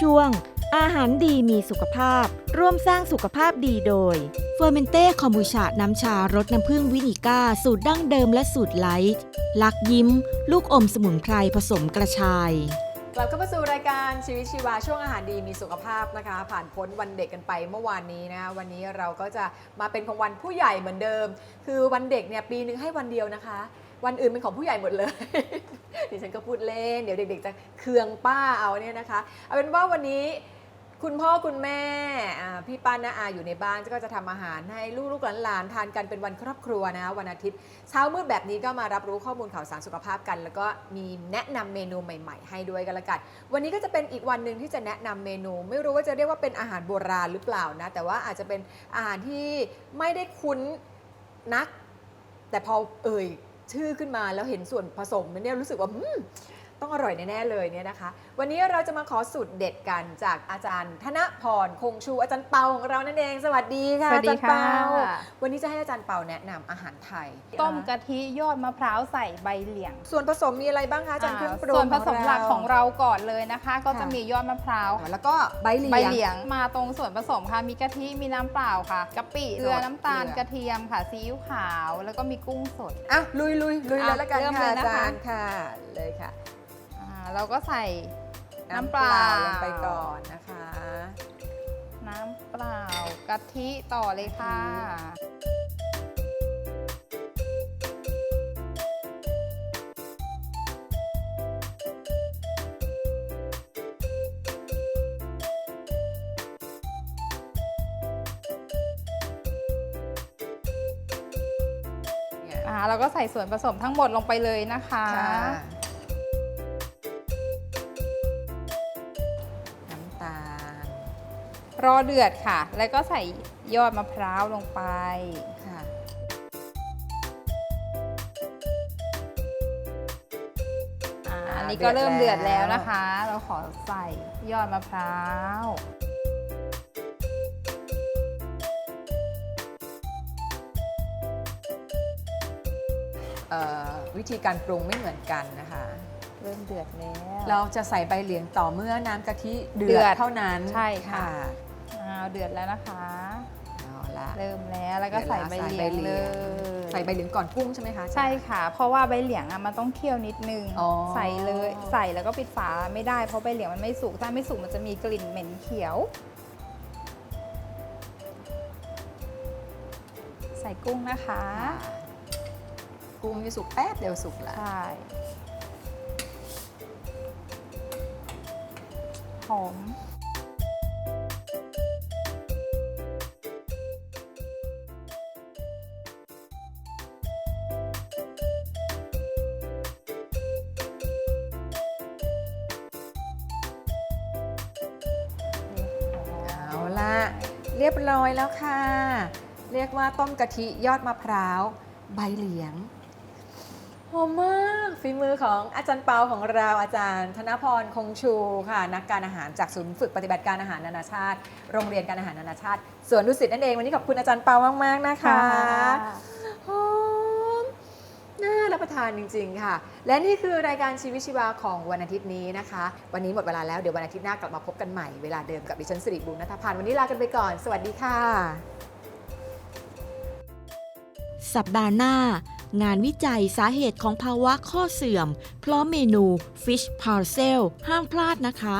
ช่วง อาหารดีมีสุขภาพ ร่วมสร้างสุขภาพดีโดยเฟอร์เมนเต้คอมบูชา น้ำชารสน้ำผึ้งวินิก้า สูตรดั้งเดิมและสูตรไลท์ลักยิ้ม ลูกอมสมุนไพรผสมกระชายกลับเข้ามาสู่รายการชีวิตชีวาช่วงอาหารดีมีสุขภาพนะคะ ผ่านพ้นวันเด็กกันไปเมื่อวานนี้นะคะวันนี้เราก็จะมาเป็นของวันผู้ใหญ่เหมือนเดิม คือวันเด็กเนี่ยปีหนึ่งให้วันเดียวนะคะ วันอื่นเป็นของผู้ใหญ่หมดเลย ดิฉันก็พูดเล่น เดี๋ยวเด็กๆจะเคืองป้าเอาเนี่ยนะคะ เอาเป็นว่าวันนี้คุณพ่อคุณแม่พี่ป้าน้าอาอยู่ในบ้านก็จะทำอาหารให้ลูกๆหลานๆทานกันเป็นวันครอบครัวนะคะวันอาทิตย์ เช้ามืดแบบนี้ก็มารับรู้ข้อมูลข่าวสารสุขภาพกัน แล้วก็มีแนะนำเมนูใหม่ ๆ ให้ด้วยกันละกัน วันนี้ก็จะเป็นอีกวันหนึ่งที่จะแนะนำเมนู ไม่รู้ว่าจะเรียกว่าเป็นอาหารโบราณหรือเปล่านะแต่ว่าอาจจะเป็นอาหารที่ไม่ได้คุ้นนัก แต่พอเอ่ย ชื่อขึ้นมาแล้วเห็นส่วนผสมเนี่ยรู้สึกว่าอืม ต้องอร่อยแน่ๆเลยเนี่ยนะคะ วันนี้เราจะมาขอสูตรเด็ดกันจากอาจารย์ ธนพรคงชูอาจารย์เปาของเรานั่นเอง สวัสดีค่ะสวัสดีอาจารย์เปาค่ะ วันนี้จะให้อาจารย์เปาแนะนำอาหารไทยต้มกะทิยอดมะพร้าวใส่ใบเหลียงส่วนผสมมีอะไรบ้างคะอาจารย์เครื่องปรุงส่วนผสมหลักของเราเราก่อนเลยนะคะ ก็จะมียอดมะพร้าวแล้วก็ใบเหลียง ใบเหลียงมาตรงส่วนผสมค่ะ มีกะทิ มีน้ำเปล่าค่ะกะปิเกลือน้ำตาลเกลือ กระเทียมค่ะซีอิ๊วขาว แล้วก็มีกุ้งสด อะลุยลุยลุยเลยอะแล้วกันเริ่มค่ะเลยอานะคะ จารย์ค่ะเลยค่ะอ่า เราก็ใส่น้ำน้ำเปเปล่าล่าลงไปก่อนนะคะ น้ำเปล่ากะทิต่อเลยค่ะเนี่ยอ่าเราก็ใส่ส่วนผสมทั้งหมดลงไปเลยนะคะ รอเดือดค่ะ แล้วก็ใส่ยอดมะพร้าวลงไปค่ะอ่าอ่าอันนี้ก็เริ่มเดืเดืออดดแล้แล้ววนะคะ เราขอใส่ยอดมะพร้าวเอ่อวิธีการปรุงไม่เหมือนกันนะคะ เริ่มเดือดแล้ว เราจะใส่ใบเหลียงต่อเมื่อน้ำกะทิเดืเดืออดดเท่านั้น ใช่ค่ะอ้าวเดือดแล้วนะคะ เอาละเริ่มแล้วแล้วก็ใส่ใบเหลียงเลย ใส่ใบเหลียงก่อนกุ้งใช่ไหมคะใช่ค่ะ เพราะว่าใบเหลียงอะมันต้องเคี่ยวนิดนึงอ๋อใส่เลยใส่แล้วก็ปิดฝาไม่ได้เพราะใบเหลียงมันไม่สุกถ้าไม่สุกมันจะมีกลิ่นเหม็นเขียว ใส่กุ้งนะคะค่ะกุ้งนี่สุกแป๊บเดียวสุกแล้วใช่หอม เอาละเรียบร้อยแล้วค่ะ เรียกว่าต้มกะทิยอดมะพร้าว ใบเหลียงหอมมากฝีมือของอาจารย์เปาของเราอาจารย์ ธนพรคงชูค่ะ นักการอาหารจากศูนย์ฝึกปฏิบัติการอาหารนานาชาติ โรงเรียนการอาหารนานาชาติสวนดุสิตนั่นเองวันนี้ขอบคุณอาจารย์เปามาก ๆ นะคะ หอมน่ารับประ ทานจริง ๆ ค่ะ และนี่คือรายการชีวิตชีวาของวันอาทิตย์นี้นะคะ วันนี้หมดเวลาแล้วเดี๋ยววันอาทิตย์หน้ากลับมาพบกันใหม่เวลาเดิมกับดิฉันสิริบุญนัทพันธ์วันนี้ลากันไปก่อน สวัสดีค่ะ สัปดาห์หน้า งานวิจัยสาเหตุของภาวะข้อเสื่อม พร้อมเมนู Fish Parcel ห้ามพลาดนะคะ